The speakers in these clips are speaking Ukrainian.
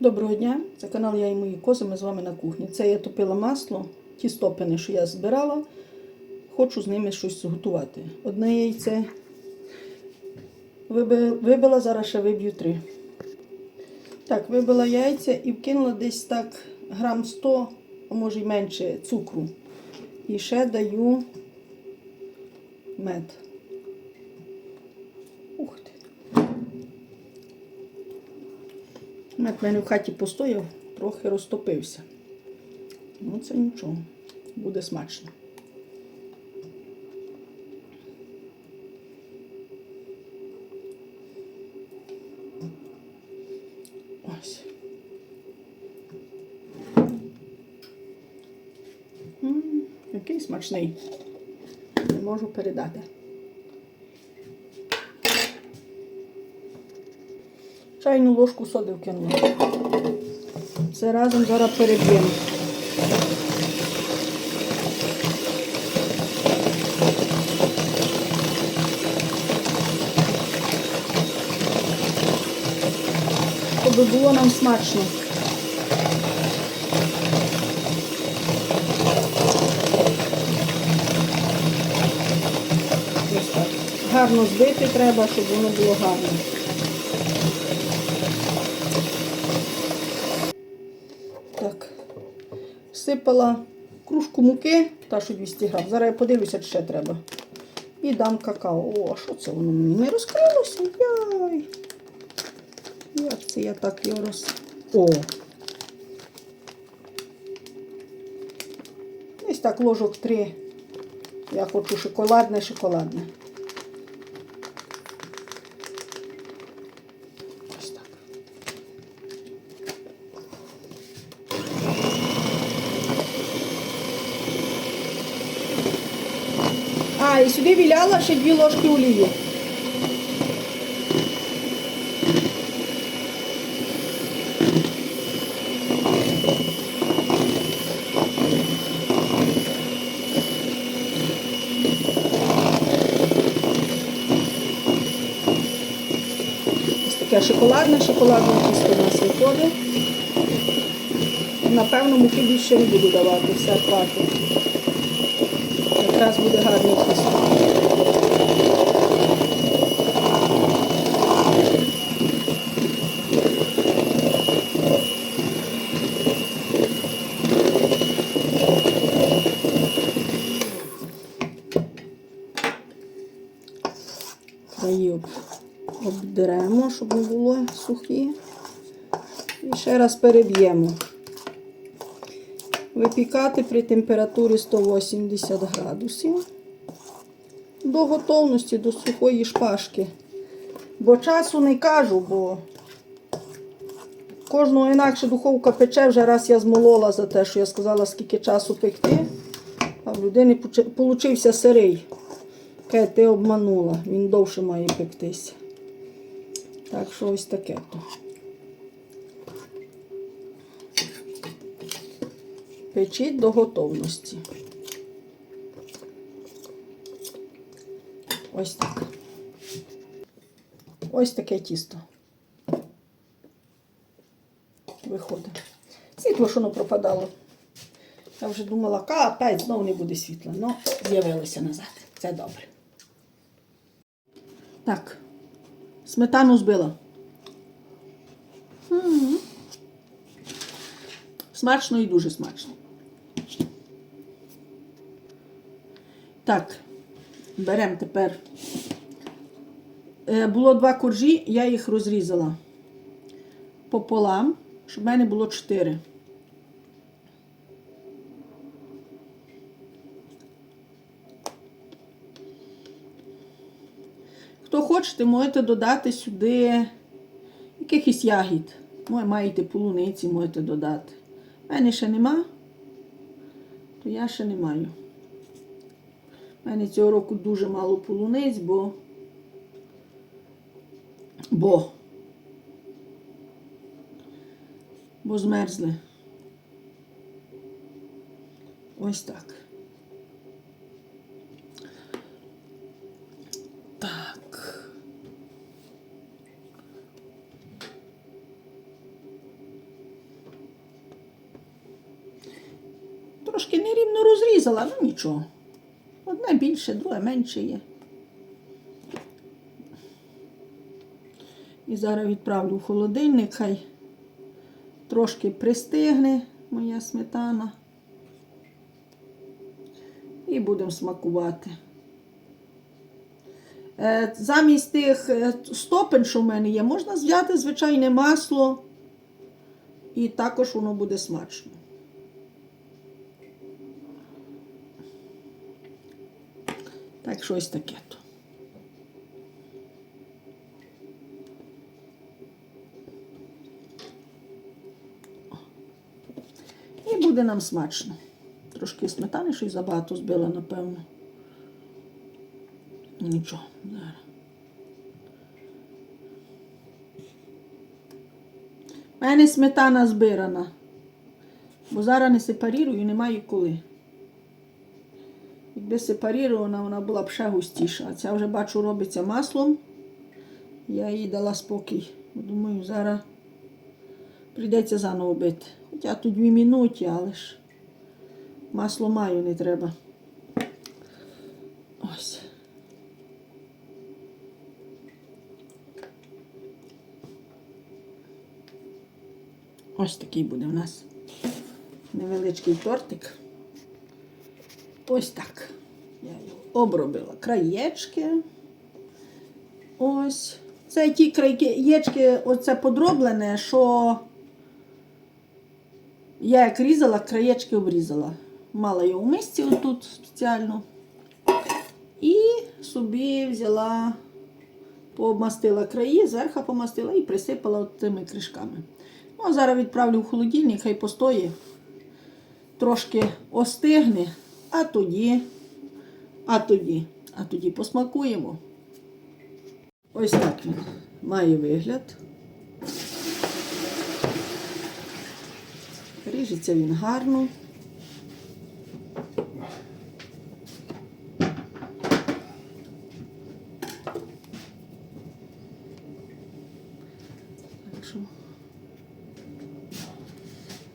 Доброго дня, це канал Я і мої кози. Ми з вами на кухні. Це я топила масло, ті стопини, що я збирала. Хочу з ними щось зготувати. Одне яйце вибила, зараз ще виб'ю три. Так, вибила яйця і вкинула десь так грам 100, а може й менше цукру. І ще даю мед. Мед в мене в хаті постояв, трохи розтопився. Ну, це нічого, буде смачно. Ось. М, Який смачний. Не можу передати. Чайну ложку соди вкинула. Все разом зараз переб'ємо. Щоб було нам смачно. Гарно збити треба, щоб воно було гарно. Так. Всипала кружку муки, та що 200 грам. Зараз я подивлюся, ще треба. І дам какао. О, що це воно мені не розкрилося? Яй. Як це я так його роз... О! Ось так ложок три. Я хочу шоколадне, шоколадне. І сюди віляла ще дві ложки олії. Таке шоколадне, шоколадне тісто у нас виходить. Напевно, муки більше не буду давати, все хватить. Якраз буде гарне тісто. Краї об- обдеремо, щоб не було сухі. І ще раз переб'ємо. Випікати при температурі 180 градусів до готовності, до сухої шпажки. Бо часу не кажу, бо кожного інакше духовка пече, вже раз я змолола за те, що я сказала, скільки часу пекти, а в людини получився сирий. Яке ти обманула, він довше має пектися. Так що ось таке то. Печіть до готовності. Ось так. Ось таке тісто. Виходить. Світло, що воно пропадало. Я вже думала, капець, знову не буде світла. Ну, з'явилося назад. Це добре. Так. Сметану збила. М. Смачно і дуже смачно. Так, беремо тепер. Е, Було два коржі, я їх розрізала пополам, щоб в мене було чотири. Хто хочете, можете додати сюди якихось ягід. Може, маєте полуниці, можете додати. У мене ще нема, то я ще не маю. У мене цього року дуже мало полуниць, бо бо бо змерзли. Ось так. Трошки нерівно розрізала, ну нічого. Одне більше, друге менше є. І зараз відправлю в холодильник, хай трошки пристигне моя сметана. І будемо смакувати. Е, Замість тих е, стопен, що в мене є, можна взяти звичайне масло, і також воно буде смачно. Так, щось таке. І буде нам смачно. Трошки сметани, щось забагато збила, напевно. Нічого, зараз. У мене сметана збирана. Бо зараз не сепарірую, не маю коли. Якби сепарірована, вона була б ще густіша. А ця вже бачу робиться маслом. Я їй дала спокій. Думаю, зараз прийдеться заново бити. Хоча тут дві минуті, але ж масло маю, не треба. Ось. Ось такий буде в нас невеличкий тортик. Ось так. Я його обробила краєчки. Ось. Це ті краєчки, оце подроблене, що я як різала, краєчки обрізала. Мала його в мисці отут спеціально. І собі взяла, помастила краї, зверху помастила і присипала цими кришками. Ну, а зараз відправлю в холодильник, хай постоє, трошки остигне, а тоді, а тоді, а тоді посмакуємо. Ось так він має вигляд. Ріжеться він гарно.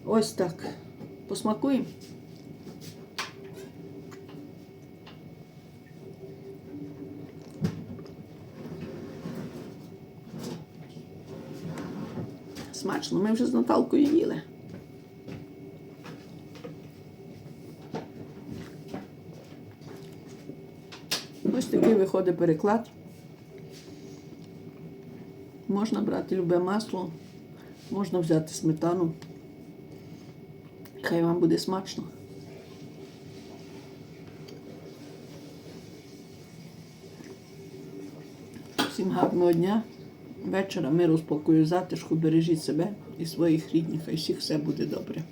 Ось так. Посмакуємо. Смачно, ми вже з Наталкою їли. Ось такий виходить переклад. Можна брати любе масло, можна взяти сметану. Хай вам буде смачно. Всім гарного дня. Вечора миру, спокою, затишку, бережіть себе і своїх рідних, хай всіх все буде добре.